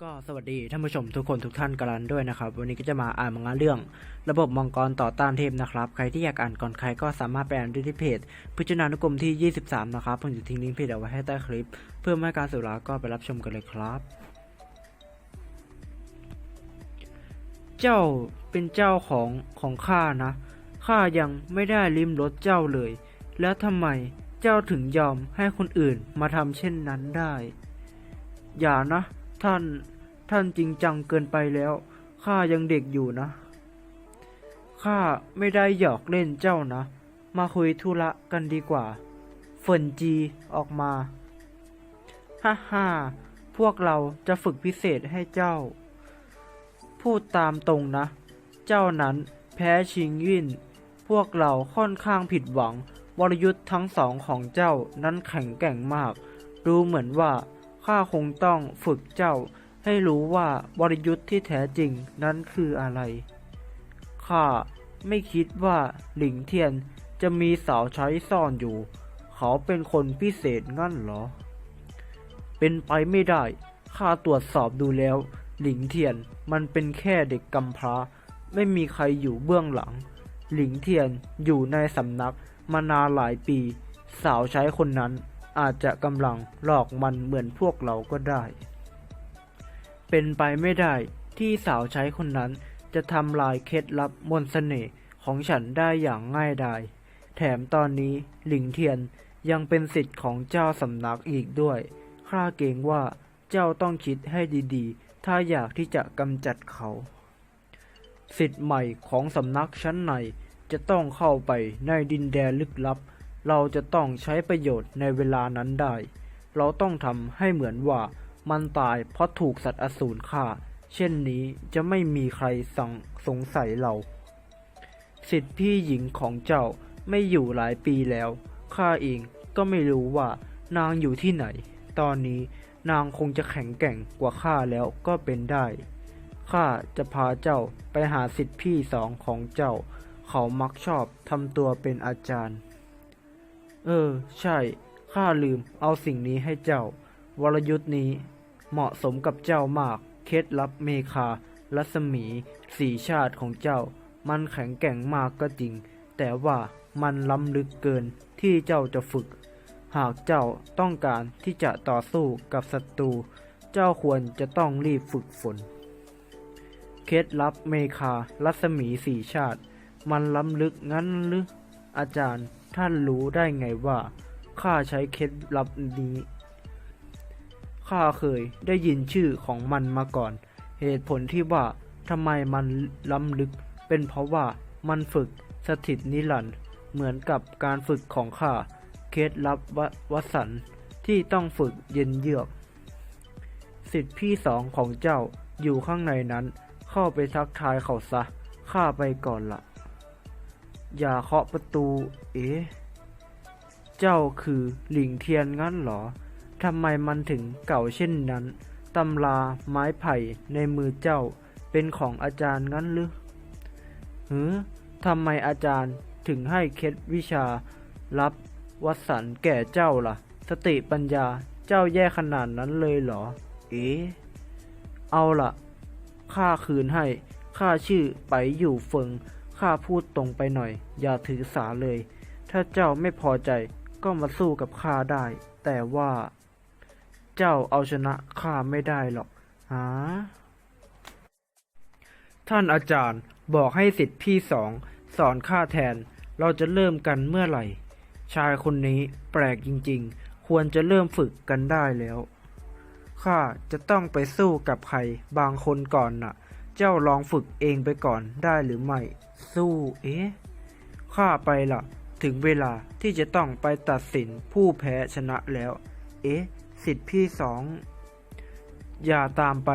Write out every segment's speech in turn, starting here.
ก็สวัสดีท่านผู้ชมทุกคนทุกท่านกันลันด้วยนะครับ วันนี้ก็จะมาอ่านมังงะเรื่อง ระบบมังกรต่อต้านเทพนะครับ ใครที่อยากอ่านก่อนใครก็สามารถไปอ่านได้ที่เพจพิจารณานุกรมที่ 23 นะครับผมจะทิ้งลิงก์เพจเอาไว้ให้ใต้คลิป เพื่อไม่ให้การสียเวลาก็ไปรับชมกันเลยครับ เจ้าเป็นเจ้าของของข้านะข้ายังไม่ได้ลิ้มรสเจ้าเลย แล้วทำไมเจ้าถึงยอมให้คนอื่นมาทำเช่นนั้นได้ อย่านะ ท่าน ท่านจริงจังเกินไปแล้ว ข้ายังเด็กอยู่นะ ข้าไม่ได้หยอกเล่นเจ้านะ มาคุยธุระกันดีกว่าเฟินจีออกมา ฮ่าฮ่าพวกเราจะฝึกพิเศษให้เจ้า พูดตามตรงนะ เจ้านั้นแพ้ชิงยินพวกเราค่อนข้างผิดหวัง วรยุทธ์ทั้งสองของเจ้านั้นแข็งแกร่งมาก ดูเหมือนว่า ข้าคงต้องฝึกเจ้าให้รู้ว่าวรยุทธ์ที่แท้จริงนั้นคืออะไร ข้าไม่คิดว่าหลิงเทียนจะมีสาวใช้ซ่อนอยู่ เขาเป็นคนพิเศษงั้นเหรอ เป็นไปไม่ได้ ข้าตรวจสอบดูแล้ว หลิงเทียนมันเป็นแค่เด็กกำพร้า ไม่มีใครอยู่เบื้องหลัง หลิงเทียนอยู่ในสำนักมานานหลายปี สาวใช้คนนั้น อาจจะกำลังหลอกมันเหมือนพวกเราก็ได้ เป็นไปไม่ได้ที่สาวใช้คนนั้นจะทำลายเคล็ดลับมนต์เสน่ห์ของฉันได้อย่างง่ายดาย แถมตอนนี้หลิงเทียนยังเป็นสิทธิ์ของเจ้าสำนักอีกด้วย ข้าเกรงว่าเจ้าต้องคิดให้ดีๆ ถ้าอยากที่จะกำจัดเขา สิทธิ์ใหม่ของสำนักชั้นในจะต้องเข้าไปในดินแดนลึกลับ เราจะต้องใช้ประโยชน์ในเวลานั้นได้ เราต้องทำให้เหมือนว่ามันตายเพราะถูกสัตว์อสูรฆ่า เช่นนี้จะไม่มีใครสังสงสัยเรา สิทธิพี่หญิงของเจ้าไม่อยู่หลายปีแล้ว ข้าเองก็ไม่รู้ว่านางอยู่ที่ไหน ตอนนี้นางคงจะแข็งแกร่งกว่าข้าแล้วก็เป็นได้ ข้าจะพาเจ้าไปหาสิทธิพี่สองของเจ้า เขามักชอบทำตัวเป็นอาจารย์ เออ ใช่ ข้าลืม เอาสิ่งนี้ให้เจ้า วรยุทธ์นี้ เหมาะสมกับเจ้ามาก เคล็ดลับเมคารัศมี สีชาติของเจ้า มันแข็งแกร่งมากก็จริง แต่ว่ามันล้ำลึกเกินที่เจ้าจะฝึก หากเจ้าต้องการที่จะต่อสู้กับศัตรู เจ้าควรจะต้องรีบฝึกฝน เคล็ดลับเมคารัศมีสีชาติ มันล้ำลึกงั้นหรืออาจารย์ ท่านรู้ได้ไงว่าข้าใช้เคล็ดลับนี้ข้าเคยได้ยินชื่อของมันมาก่อน เหตุผลที่ว่าทำไมมันล้ำลึก เป็นเพราะว่ามันฝึกสถิตนิรันด์เหมือนกับการฝึกของข้าเคล็ดลับววสันที่ต้องฝึกเย็นเยือก สิทธิพี่สองของเจ้าอยู่ข้างในนั้น เข้าไปทักทายเขาซะข้าไปก่อนละ อย่าเคาะประตู เอ๊ะ เจ้าคือหลิงเทียนงั้นหรอ ทำไมมันถึงเก่าเช่นนั้น ตำราไม้ไผ่ในมือเจ้าเป็นของอาจารย์งั้นหรือหือทำไมอาจารย์ถึงให้เคล็ดวิชา รับวัสันแก่เจ้าล่ะ สติปัญญาเจ้าแย่ขนาดนั้นเลยเหรอ เอ๊ะ เอาล่ะ ข้าคืนให้ ข้าชื่อไปอยู่เฟิง ข้าพูดตรงไปหน่อย อย่าถือสาเลย ถ้าเจ้าไม่พอใจก็มาสู้กับข้าได้ แต่ว่า เจ้าเอาชนะข้าไม่ได้หรอกฮะท่านอาจารย์บอกให้สิทธิพี่สองสอนข้าแทน เราจะเริ่มกันเมื่อไหร่ ชายคนนี้แปลกจริงๆ ควรจะเริ่มฝึกกันได้แล้วข้าจะต้องไปสู้กับใครบางคนก่อนน่ะ เจ้าลองฝึกเองไปก่อนได้หรือไม่ สู้ เอ๊ะ ข้าไปละถึงเวลาที่จะต้องไปตัดสินผู้แพ้ชนะแล้ว เอ๊ะ สิทธิพี่สอง อย่าตามไป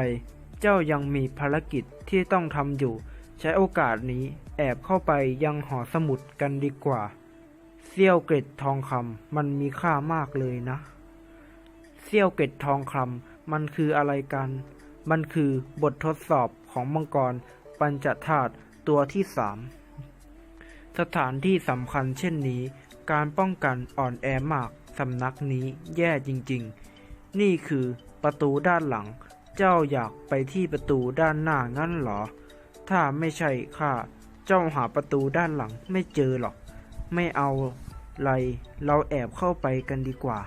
เจ้ายังมีภารกิจที่ต้องทำอยู่ ใช้โอกาสนี้แอบเข้าไปยังหอสมุดกันดีกว่าเสี้ยวเกร็ดทองคำมันมีค่ามากเลยนะเสี้ยวเกร็ดทองคำมันคืออะไรกัน มันคือบททดสอบของมังกรปัญจธาตุ ตัวที่สามสถานที่สำคัญเช่นนี้ การป้องกันอ่อนแอมากสำนักนี้แย่จริงๆ นี่คือประตูด้านหลัง เจ้าอยากไปที่ประตูด้านหน้างั้นหรอ ถ้าไม่ใช่ข้าเจ้าหาประตูด้านหลังไม่เจอหรอก ไม่เอาไรเราแอบเข้าไปกันดีกว่า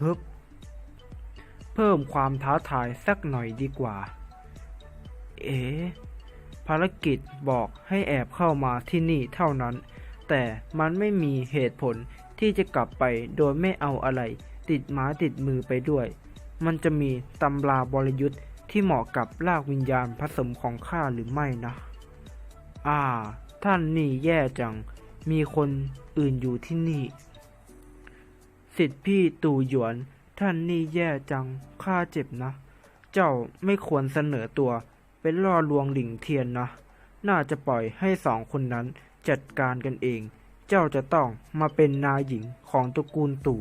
ฮึบเพิ่มความท้าทายสักหน่อยดีกว่า เอ๋ ภารกิจบอกให้แอบเข้ามาที่นี่เท่านั้น แต่มันไม่มีเหตุผลที่จะกลับไปโดยไม่เอาอะไร ติดไม้ติดมือไปด้วย มันจะมีตำราบริยุทธ์ที่เหมาะกับลากวิญญาณผสมของข้าหรือไม่นะ อ่า ท่านนี่แย่จัง มีคนอื่นอยู่ที่นี่ สิทธิพี่ตู่หยวน ท่านนี่แย่จัง ข้าเจ็บนะ เจ้าไม่ควรเสนอตัว เป็นล่อลวงหลิงเทียนนะ น่าจะปล่อยให้สองคนนั้นจัดการกันเอง เจ้าจะต้องมาเป็นนายหญิงของตระกูลตู่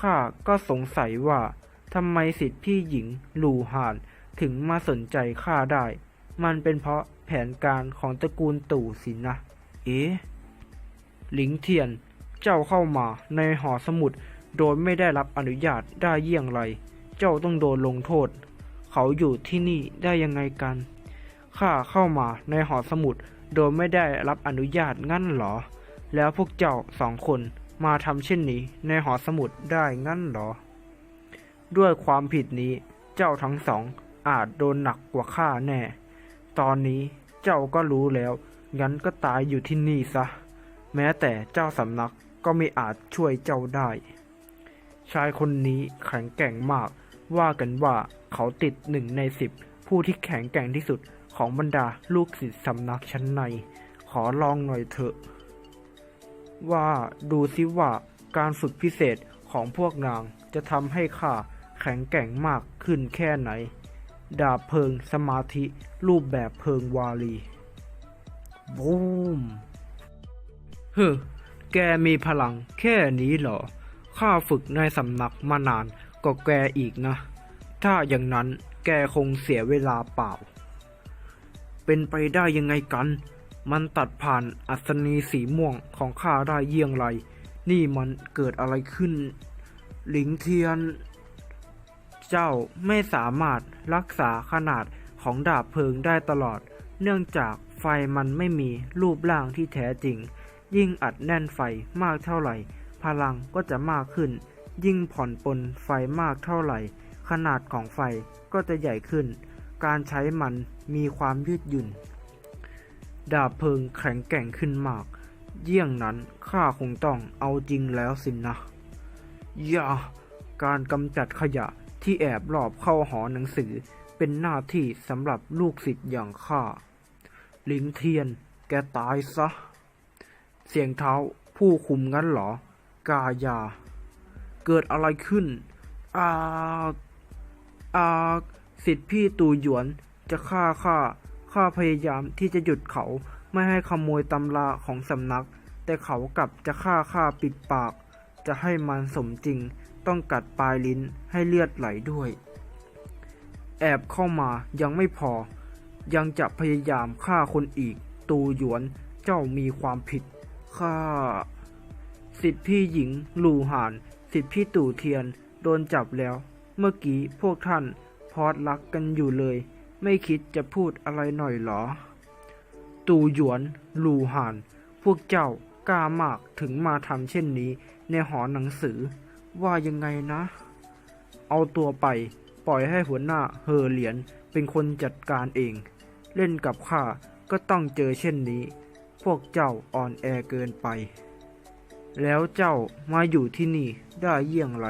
ข้าก็สงสัยว่าทำไมสิทธิพี่หญิงหลู่หานถึงมาสนใจข้าได้ มันเป็นเพราะแผนการของตระกูลตู่สินะ เอ๊หลิงเทียน เจ้าเข้ามาในหอสมุดโดยไม่ได้รับอนุญาตได้เยี่ยงไร เจ้าต้องโดนลงโทษ เขาอยู่ที่นี่ได้ยังไงกัน ข้าเข้ามาในหอสมุดโดยไม่ได้รับอนุญาตงั้นหรอ แล้วพวกเจ้าสองคนมาทำเช่นนี้ในหอสมุดได้งั้นหรอ ด้วยความผิดนี้เจ้าทั้งสองอาจโดนหนักกว่าข้าแน่ ตอนนี้เจ้าก็รู้แล้วงั้นก็ตายอยู่ที่นี่ซะ แม้แต่เจ้าสำนักก็ไม่อาจช่วยเจ้าได้ ชายคนนี้แข็งแกร่งมาก ว่ากันว่าเขาติดหนึ่งในสิบผู้ที่แข็งแกร่งที่สุดของบรรดาลูกศิษย์สำนักชั้นใน ขอลองหน่อยเถอะ ว่าดูซิว่าการฝึกพิเศษของพวกนางจะทำให้ข้าแข็งแกร่งมากขึ้นแค่ไหน ดาบเพลิงสมาธิรูปแบบเพลิงวาลีบูมเฮ้อแกมีพลังแค่นี้เหรอ ข้าฝึกในสำนักมานาน ก็แกอีกนะ ถ้าอย่างนั้นแกคงเสียเวลาเปล่า เป็นไปได้ยังไงกัน มันตัดผ่านอัศนีสีม่วงของข้าได้เยี่ยงไร นี่มันเกิดอะไรขึ้น หลิงเทียน เจ้าไม่สามารถรักษาขนาดของดาบเพลิงได้ตลอด เนื่องจากไฟมันไม่มีรูปร่างที่แท้จริง ยิ่งอัดแน่นไฟมากเท่าไหร่ พลังก็จะมากขึ้น ยิ่งผ่อนปลนไฟมากเท่าไหร่ ขนาดของไฟก็จะใหญ่ขึ้น การใช้มันมีความยืดหยุ่น ดาบเพลิงแข็งแกร่งขึ้นมาก เยี่ยงนั้นข้าคงต้องเอาจริงแล้วสินนะ อย่า การกำจัดขยะที่แอบลอบเข้าหอหนังสือเป็นหน้าที่สำหรับลูกศิษย์อย่างข้าหลิงเทียน แกตายซะ เสียงเท้าผู้คุมงั้นเหรอ กายา เกิดอะไรขึ้น อ่า อ่า สิทธิพี่ตูหยวนจะฆ่าข้า ข้าพยายามที่จะหยุดเขาไม่ให้ขโมยตำราของสำนัก แต่เขากลับจะฆ่าข้าปิดปาก จะให้มันสมจริง ต้องกัดปลายลิ้นให้เลือดไหลด้วย แอบเข้ามายังไม่พอ ยังจะพยายามฆ่าคนอีก ตูหยวนเจ้ามีความผิดข้าสิทธิพี่หญิงลู่หาน สิทธิพี่ตู่เทียนโดนจับแล้ว เมื่อกี้พวกท่านพอดรักกันอยู่เลย ไม่คิดจะพูดอะไรหน่อยหรอ ตู่หยวนหลู่หาน พวกเจ้ากล้ามากถึงมาทำเช่นนี้ในหอหนังสือ ว่ายังไงนะ เอาตัวไป ปล่อยให้หัวหน้าเฮอเหรียญเป็นคนจัดการเอง เล่นกับข้าก็ต้องเจอเช่นนี้ พวกเจ้าอ่อนแอเกินไป แล้วเจ้ามาอยู่ที่นี่ได้เยี่ยงไร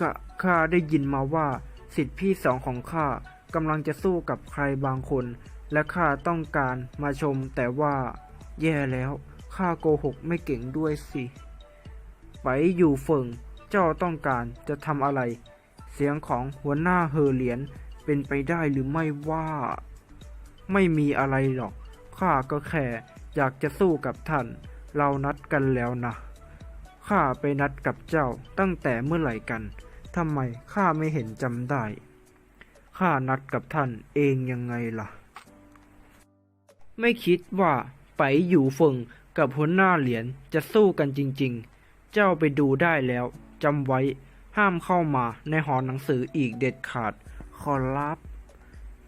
กะข้าได้ยินมาว่าสิทธิพี่สองของข้ากำลังจะสู้กับใครบางคน และข้าต้องการมาชมแต่ว่า แย่แล้วข้าโกหกไม่เก่งด้วยสิ ไปอยู่เฟิงเจ้าต้องการจะทำอะไร เสียงของหัวหน้าเฮอเหรียญเป็นไปได้หรือไม่ว่า ไม่มีอะไรหรอกข้าก็แค่อยากจะสู้กับท่าน เรานัดกันแล้วนะ ข้าไปนัดกับเจ้าตั้งแต่เมื่อไหร่กัน ทำไมข้าไม่เห็นจำได้ ข้านัดกับท่านเองยังไงล่ะ ไม่คิดว่าไปอยู่เฟิงกับหัวหน้าเหรียญจะสู้กันจริง ๆ เจ้าไปดูได้แล้วจำไว้ห้ามเข้ามาในหอหนังสืออีกเด็ดขาด ขอรับ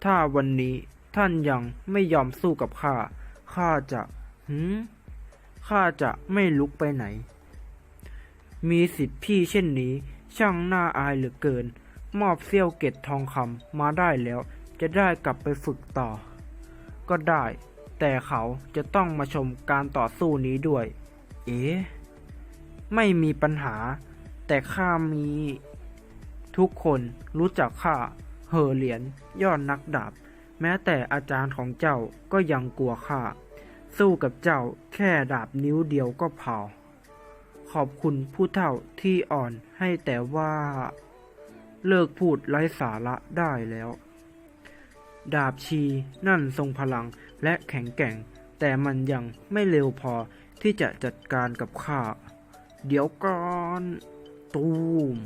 ถ้าวันนี้ท่านยังไม่ยอมสู้กับข้า ข้าจะหืม ข้าจะไม่ลุกไปไหน มีสิทธิพี่เช่นนี้ช่างน่าอายเหลือเกิน มอบเสี้ยวเกตทองคำมาได้แล้ว จะได้กลับไปฝึกต่อ ก็ได้ แต่เขาจะต้องมาชมการต่อสู้นี้ด้วย เอ๊ะไม่มีปัญหา แต่ข้ามี ทุกคนรู้จักข้าเหอเหรียญยอดนักดาบ แม้แต่อาจารย์ของเจ้าก็ยังกลัวข้า สู้กับเจ้าแค่ดาบนิ้วเดียวก็พอขอบคุณผู้เฒ่าที่อ่อนให้แต่ว่า เลิกพูดไร้สาระได้แล้ว ดาบชีนั่นทรงพลังและแข็งแกร่ง แต่มันยังไม่เร็วพอที่จะจัดการกับข้า เดี๋ยวก่อนตูม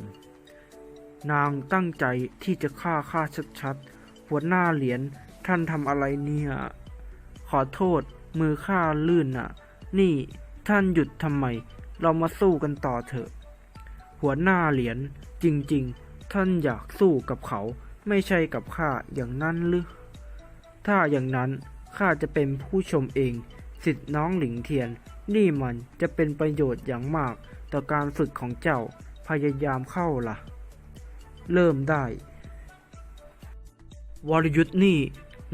นางตั้งใจที่จะฆ่าข้าชัดๆ หัวหน้าเหรียญท่านทำอะไรเนี่ย ขอโทษ มือข้าลื่นน่ะ นี่ท่านหยุดทำไม เรามาสู้กันต่อเถอะ หัวหน้าเหรียญจริง ๆ ท่านอยากสู้กับเขา ไม่ใช่กับข้าอย่างนั้นหรือ ถ้าอย่างนั้นข้าจะเป็นผู้ชมเอง สิทธิ์น้องหลิงเทียน นี่มันจะเป็นประโยชน์อย่างมาก ต่อการฝึกของเจ้าพยายามเข้าล่ะ เริ่มได้ วรยุทธ์นี่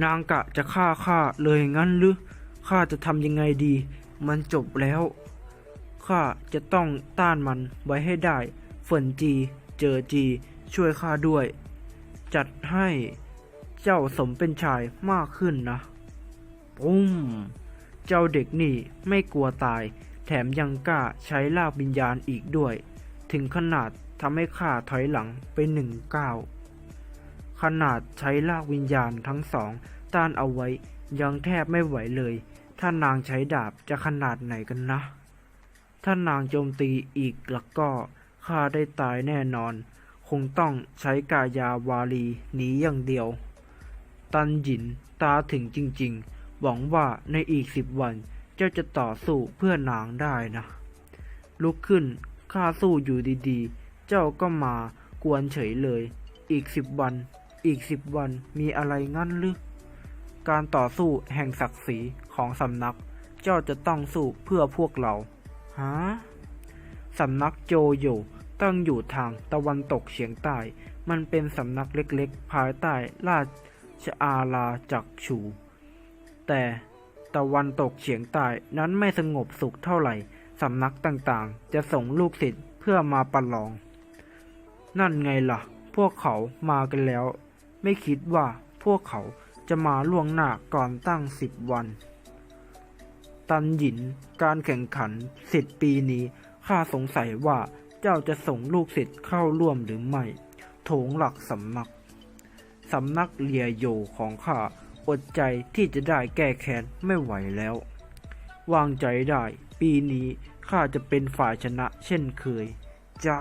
นางกะจะฆ่าข้าเลยงั้นหรือ ข้าจะทำยังไงดี มันจบแล้ว ข้าจะต้องต้านมันไว้ให้ได้ฝนจี เจอจี ช่วยข้าด้วย จัดให้เจ้าสมเป็นชายมากขึ้นนะ ปุ้ม เจ้าเด็กนี่ไม่กลัวตาย แถมยังกล้าใช้ลากวิญญาณอีกด้วย ถึงขนาดทำให้ข้าถอยหลังไปหนึ่งก้าวขนาดใช้ลากวิญญาณทั้งสองต้านเอาไว้ยังแทบไม่ไหวเลย ถ้านางใช้ดาบจะขนาดไหนกันนะ ถ้านางโจมตีอีกแล้วก็ข้าได้ตายแน่นอน คงต้องใช้กายาวาลีหนีอย่างเดียว ตันหยินตาถึงจริงๆ หวังว่าในอีกสิบวันเจ้าจะต่อสู้เพื่อนางได้นะ ลุกขึ้นข้าสู้อยู่ดีๆ เจ้าก็มากวนเฉยเลย อีกสิบวัน อีกสิบวันมีอะไรงั้นหรือ การต่อสู้แห่งศักดิ์ศรี ของสำนัก เจ้าจะต้องสู้เพื่อพวกเราฮะสำนักโจโยตั้งอยู่ทางตะวันตกเฉียงใต้ มันเป็นสำนักเล็กๆ ภายใต้ราชอาลาจักรชู แต่ตะวันตกเฉียงใต้นั้นไม่สงบสุขเท่าไหร่สำนักต่างๆ จะส่งลูกศิษย์เพื่อมาประลอง นั่นไงล่ะ พวกเขามากันแล้ว ไม่คิดว่าพวกเขาจะมาล่วงหน้าก่อนตั้งสิบวันันหยิน การแข่งขันสิทธิ์ปีนี้ข้าสงสัยว่าเจ้าจะส่งลูกศิษย์เข้าร่วมหรือไม่ โถงหลักสำนัก สำนักเลียโยของข้าอดใจที่จะได้แก้แค้นไม่ไหวแล้ว วางใจได้ ปีนี้ข้าจะเป็นฝ่ายชนะเช่นเคย เจ้า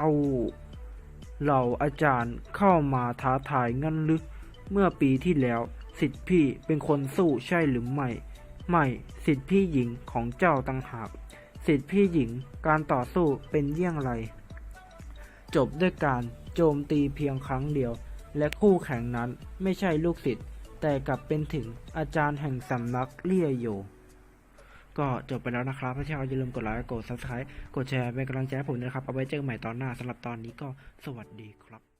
เหล่าอาจารย์เข้ามาท้าทายงั้นลึก เมื่อปีที่แล้วสิทธิพี่เป็นคนสู้ใช่หรือไม่ ไม่สิทธิพี่หญิงของเจ้าต่างหาก สิทธิพี่หญิงการต่อสู้เป็นเยี่ยงไร จบด้วยการโจมตีเพียงครั้งเดียว และคู่แข่งนั้นไม่ใช่ลูกศิษย์แต่กลับเป็นถึงอาจารย์แห่งสำนักเลี่ยโยก็จบไปแล้วนะครับถ้าชอบอย่าลืมกดไลค์กด subscribe กดแชร์เป็นกำลังใจให้ผมนะครับ เอาไว้เจอกันใหม่ตอนหน้าสำหรับตอนนี้ก็สวัสดีครับ